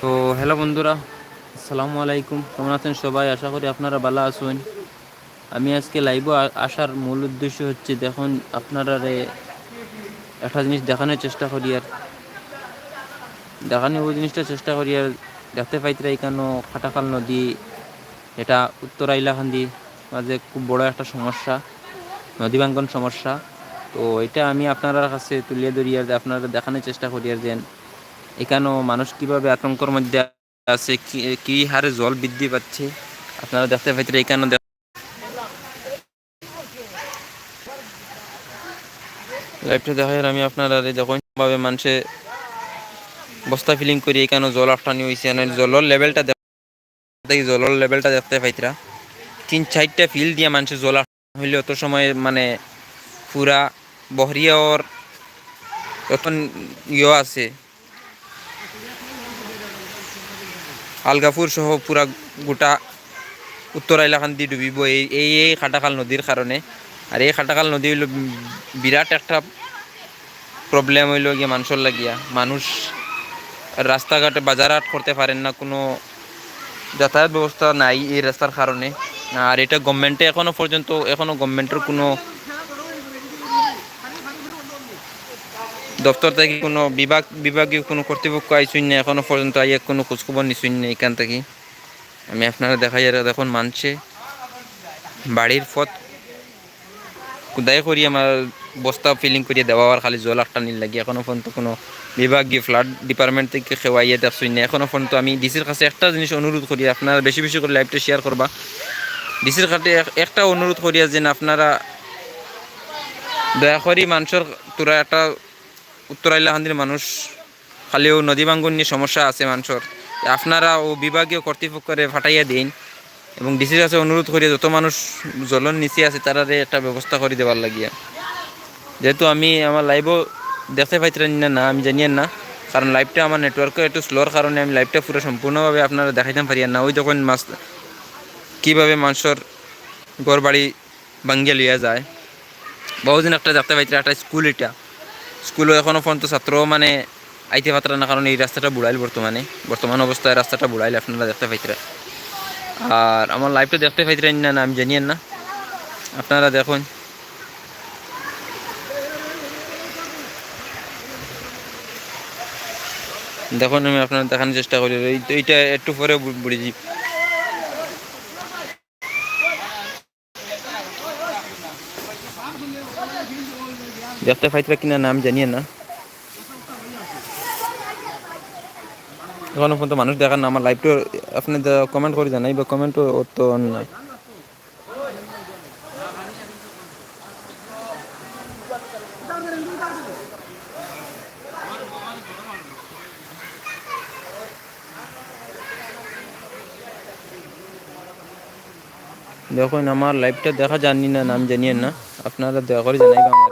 তো হ্যালো বন্ধুরা আসসালামু আলাইকুম। কেমন আছেন সবাই? আশা করি আপনারা ভালো আছেন। আমি আজকে লাইভ আসার মূল উদ্দেশ্য হচ্ছে দেখুন আপনারা একটা জিনিস দেখানোর চেষ্টা করি আর। দেখানোর ওই জিনিসটা চেষ্টা করি আর। দেখতে পাইতে এখানে খাটাখাল নদী এটা উত্তর আইলাখান্দি মাঝে খুব বড় একটা সমস্যা নদী ভাঙ্গন সমস্যা। তো এটা আমি আপনার কাছে তুলিয়ে ধরি আর আপনারা দেখানোর চেষ্টা করি আর যেন এখানেও মানুষ কীভাবে আতঙ্কর মধ্যে আছে, কি হারে জল বৃদ্ধি পাচ্ছে, আপনারা দেখতে পাইতে এখানে লাইভটা দেখাই আমি আপনারা যখন ভাবে মানুষে বস্তা ফিলিং করি এখানে জল আফটানি হয়েছে। জলের লেভেলটা দেখি জলের লেভেলটা দেখতে পাইতরা। তিন চারটা ফিল দিয়ে মানুষের জল হইলে অত সময় মানে পুরা বহরিয়ার তখন ইয়ে আছে। আলগাপুর সহ পুরা গোটা উত্তর এলাকান দিয়ে ডুবিব। এই এই খাটাখাল নদীর কারণে। আর এই খাটাখাল নদী হইল বিরাট একটা প্রবলেম হইল গিয়ে মানুষের লাগিয়া। মানুষ রাস্তাঘাটে বাজার বাজারহাট করতে পারেন না কোনো যাতায়াত ব্যবস্থা নাই এই রাস্তার কারণে আর এটা গভর্নমেন্টে এখনও পর্যন্ত এখনও গভর্নমেন্টের কোনো দপ্তর থেকে কোনো বিভাগ, বিভাগীয় কোনো কর্তৃপক্ষ আইসুন না এখনও পর্যন্ত আইয়া কোনো খোঁজখবর নিছুন না এখান থেকে। আমি আপনারা দেখাই দেখুন মানছে। বাড়ির পথ কোদায় করি আমার বস্তা ফিলিং করিয়ে দেওয়া আর খালি জল একটা নীল লাগে। এখনও পর্যন্ত কোনো বিভাগীয় ফ্লাড ডিপার্টমেন্ট থেকে খেওয়াইয়া দেখছুন না। এখনও পর্যন্ত আমি ডিসির কাছে একটা জিনিস অনুরোধ করি, আপনারা বেশি বেশি করে লাইভটা শেয়ার করবা। ডিসির কাছে একটা অনুরোধ করিয়া যেন আপনারা দয়া করি মানুষের তোরা একটা উত্তরাইলাহান্দির মানুষ খালিও নদী ভাঙ্গন নিয়ে সমস্যা আছে মানুষের আপনারা ও বিভাগীয় কর্তৃপক্ষরে ফাটাইয়া দিন। এবং ডিসির কাছে অনুরোধ করি যত মানুষ জলন নিচে আছে তারা একটা ব্যবস্থা করে দেওয়ার লাগিয়া। যেহেতু আমি আমার লাইভও দেখতে পাইতেন না না, আমি জানিয়েন না, কারণ লাইভটা আমার নেটওয়ার্কও একটু স্লোর কারণে আমি লাইভটা পুরো সম্পূর্ণভাবে আপনারা দেখাইতে পারি না। ওই যখন মাছ, কীভাবে মানুষের ঘর বাড়ি ভাঙ্গিয়া লিয়া যায়। বহুদিন একটা দেখতে পাইতে একটা স্কুল এটা। স্কুলও এখনও পর্যন্ত ছাত্র মানে আইতে পাত্রা না, কারণ এই রাস্তাটা বুড়াইল বর্তমানে। বর্তমান অবস্থায় রাস্তাটা বুড়াইল, আপনারা দেখতে পাইতরা। আর আমার লাইফটা দেখতে পাইতেন না আমি জানিয়েন না। আপনারা দেখুন। দেখুন, আমি আপনার দেখানোর চেষ্টা করি। এইটা একটু পরে বুড়েছি দেখতে পাইতরা কিনা নাম জানিয়ে না। এখনও পর্যন্ত মানুষ দেখার না, আমার লাইভটা আপনি কমেন্ট করে জানাই বা কমেন্টও তো নাই দেখুন, আমার লাইভটা দেখা জানি না, নাম জানিয়েন না। আপনারা দয়া করে জানাইবা আমার